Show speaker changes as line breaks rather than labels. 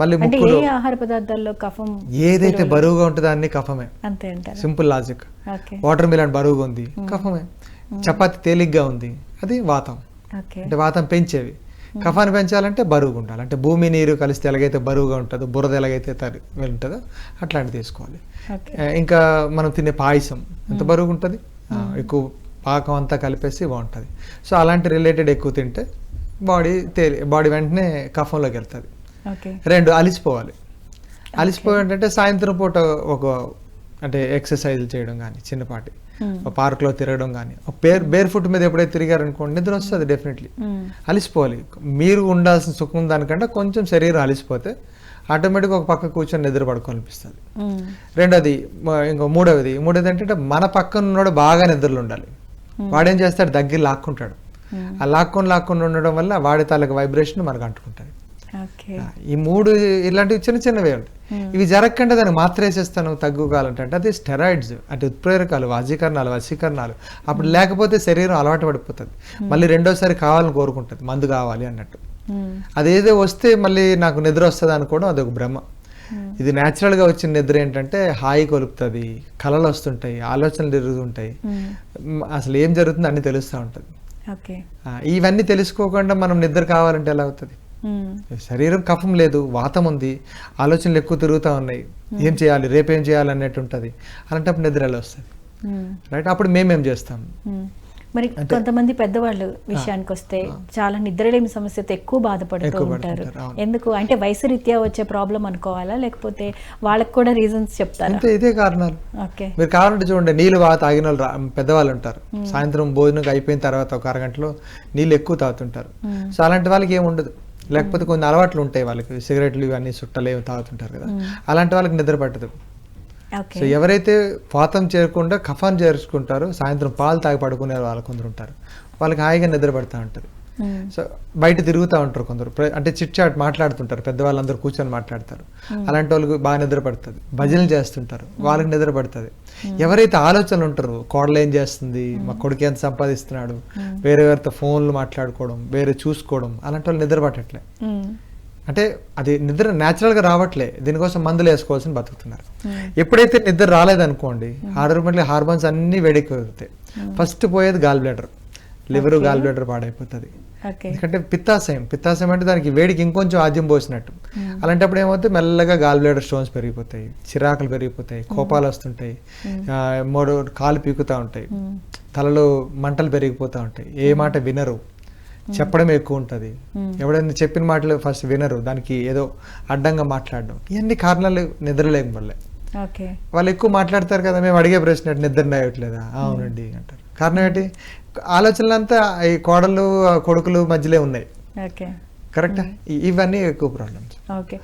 మళ్ళీ ముక్కులో.
ఆహార పదార్థాల్లో కఫం
ఏదైతే బరువుగా ఉంటుందో అన్ని కఫమే.
అంతే అంటారు?
సింపుల్ లాజిక్ వాటర్ మిలన్ బరువుగా ఉంది కఫమే. చపాతి తేలిగ్గా ఉంది అది వాతం. అంటే వాతం పెంచేవి. కఫాన్ని పెంచాలంటే బరువుగా ఉండాలి. అంటే భూమి నీరు కలిస్తే ఎలాగైతే బరువుగా ఉంటుందో బురద ఎలాగైతే తరి ఉంటుందో అట్లాంటివి తీసుకోవాలి ఇంకా మనం తినే పాయసం ఎంత బరువుగా ఉంటుంది? ఎక్కువ పాకం అంతా కలిపేసి బాగుంటుంది. సో అలాంటి రిలేటెడ్ ఎక్కువ తింటే బాడీ తేలి బాడీ వెంటనే కఫంలోకి వెళ్తుంది. రెండు అలిసిపోవాలి. అలిసిపోయి అంటే సాయంత్రం పూట ఒక అంటే ఎక్సర్సైజ్ చేయడం కానీ చిన్నపాటి.
Hmm.
పార్క్లో తిరగడం కానీ బేర్ బేర్ ఫుట్ మీద ఎప్పుడైతే తిరిగారనుకోండి నిద్ర వస్తుంది డెఫినెట్లీ
మ్మ్.
అలిసిపోవాలి. మీరు ఉండాల్సిన సుఖం దానికంటే కొంచెం శరీరం అలిసిపోతే ఆటోమేటిక్గా ఒక పక్క కూర్చొని నిద్ర పడుకోనిపిస్తుంది
మ్మ్.
రెండోది ఇంకో మూడవది మూడోది ఏంటంటే మన పక్కన ఉన్నాడు బాగా నిద్రలో ఉండాలి వాడేం చేస్తాడు? దగ్గర లాక్కుంటాడు. ఆ లాక్కొని లాక్కొని ఉండడం వల్ల వాడి తాలూకు వైబ్రేషన్ మనకు అంటుకుంటుంది. ఈ మూడు ఇలాంటివి చిన్న చిన్నవే ఉంటాయి. ఇవి జరగకుండా దానికి మాత్ర వేసేస్తాను తగ్గుకాలంటే అంటే అది స్టెరాయిడ్స్ అంటే ఉత్ప్రేరకాలు వాజీకరణాలు వశీకరణాలు. అప్పుడు లేకపోతే శరీరం అలవాటు పడిపోతుంది. మళ్ళీ రెండోసారి కావాలని కోరుకుంటుంది మందు కావాలి అన్నట్టు. అదేదో వస్తే మళ్ళీ నాకు నిద్ర వస్తుంది అనుకోవడం అదొక భ్రమ. ఇది న్యాచురల్గా వచ్చిన నిద్ర ఏంటంటే హాయి కొలుపుతుంది కళలు వస్తుంటాయి ఆలోచనలు. మ్, అసలు ఏం జరుగుతుందో అన్ని తెలుస్తూ ఉంటుంది. ఇవన్నీ తెలుసుకోకుండా మనం నిద్ర కావాలంటే ఎలా అవుతుంది. శరీరం కఫం లేదు వాతం ఉంది ఆలోచనలు ఎక్కువ తిరుగుతూ ఉన్నాయి. ఏం చేయాలి రేపేం చేయాలి అన్నట్టు ఉంటుంది. అలాంటప్పుడు నిద్ర ఎలా వస్తుంది. రైట్? అప్పుడు మేమేం చేస్తాం.
మరి కొంతమంది పెద్దవాళ్ళు విషయానికి వస్తే చాలా నిద్రలేమి సమస్యతో ఎక్కువ బాధపడుతూ ఉంటారు. ఎందుకు? అంటే వయసు రీత్యా వచ్చే ప్రాబ్లం అనుకోవాలా? లేకపోతే వాళ్ళకి కూడా రీజన్స్ చెప్తారా?
అంతే ఇదే కారణాలు.
ఓకే.
మీరు కావాలంటే చూడండి నీళ్ళు బాగా తాగిన వాళ్ళు పెద్దవాళ్ళు ఉంటారు. సాయంత్రం భోజనం అయిపోయిన తర్వాత ఒక అరగంటలో నీళ్ళు ఎక్కువ తాగుతుంటారు. సో అలాంటి వాళ్ళకి ఏమి ఉండదు. లేకపోతే కొన్ని అలవాట్లు ఉంటాయి వాళ్ళకి. సిగరెట్లు ఇవన్నీ చుట్టలు ఏమి తాగుతుంటారు కదా. అలాంటి వాళ్ళకి నిద్ర పట్టదు. సో ఎవరైతే పాతం చేరకుండా కఫాన్ చేర్చుకుంటారో సాయంత్రం పాలు తాగి పడుకునే వాళ్ళు కొందరు ఉంటారు. వాళ్ళకి హాయిగా నిద్ర పడుతూ ఉంటుంది. సో బయట తిరుగుతూ ఉంటారు కొందరు. అంటే చిట్ చాట్ మాట్లాడుతుంటారు. పెద్దవాళ్ళందరూ కూర్చొని మాట్లాడతారు. అలాంటి వాళ్ళకి బాగా నిద్ర పడుతుంది భజనలు చేస్తుంటారు. వాళ్ళకి నిద్ర పడుతుంది ఎవరైతే ఆలోచనలు ఉంటారో కోడలు ఏం చేస్తుంది? మా కొడుకు ఎంత సంపాదిస్తున్నాడు? వేరే వేరేతో ఫోన్లు మాట్లాడుకోవడం వేరే చూసుకోవడం అలాంటి వాళ్ళు నిద్ర పట్టట్లే. అంటే అది నిద్ర న్యాచురల్గా రావట్లే. దీనికోసం మందులు వేసుకోవాల్సిన బతుకుతున్నారు. ఎప్పుడైతే నిద్ర రాలేదనుకోండి ఆటోమేటిక్ హార్మోన్స్ అన్నీ వేడెక్కుతాయి ఫస్ట్ పోయేది gall bladder liver gall bladder పాడైపోతుంది. ఎందుకంటే పిత్తాశయం పిత్తాశయం అంటే దానికి వేడికి ఇంకొంచెం ఆద్యం పోసినట్టు. అలాంటప్పుడు ఏమవుతుంది మెల్లగా గాల్ బ్లాడర్ స్టోన్స్ పెరిగిపోతాయి చిరాకులు పెరిగిపోతాయి కోపాలు వస్తుంటాయి ఆ, మూడు కాలు పీకుతూ ఉంటాయి. తలలో మంటలు పెరిగిపోతూ ఉంటాయి. ఏ మాట వినరు. చెప్పడం ఎక్కువ ఉంటుంది. ఎవడైనా చెప్పిన మాటలు ఫస్ట్ వినరు. దానికి ఏదో అడ్డంగా మాట్లాడడం. ఇవన్నీ కారణాలు నిద్రలేక వల్లే
ఓకే
వాళ్ళు ఎక్కువ మాట్లాడతారు కదా మేము అడిగే ప్రశ్న నిద్ర రాయట్లేదా? అవునండి అంటారు. కారణం ఏంటి? ఆలోచనలంతా ఈ కోడలు కొడుకులు మధ్యలో ఉన్నాయి.
ఓకే.
కరెక్టా? ఇవన్నీ ఎక్కువ ప్రాబ్లమ్స్.
ఓకే.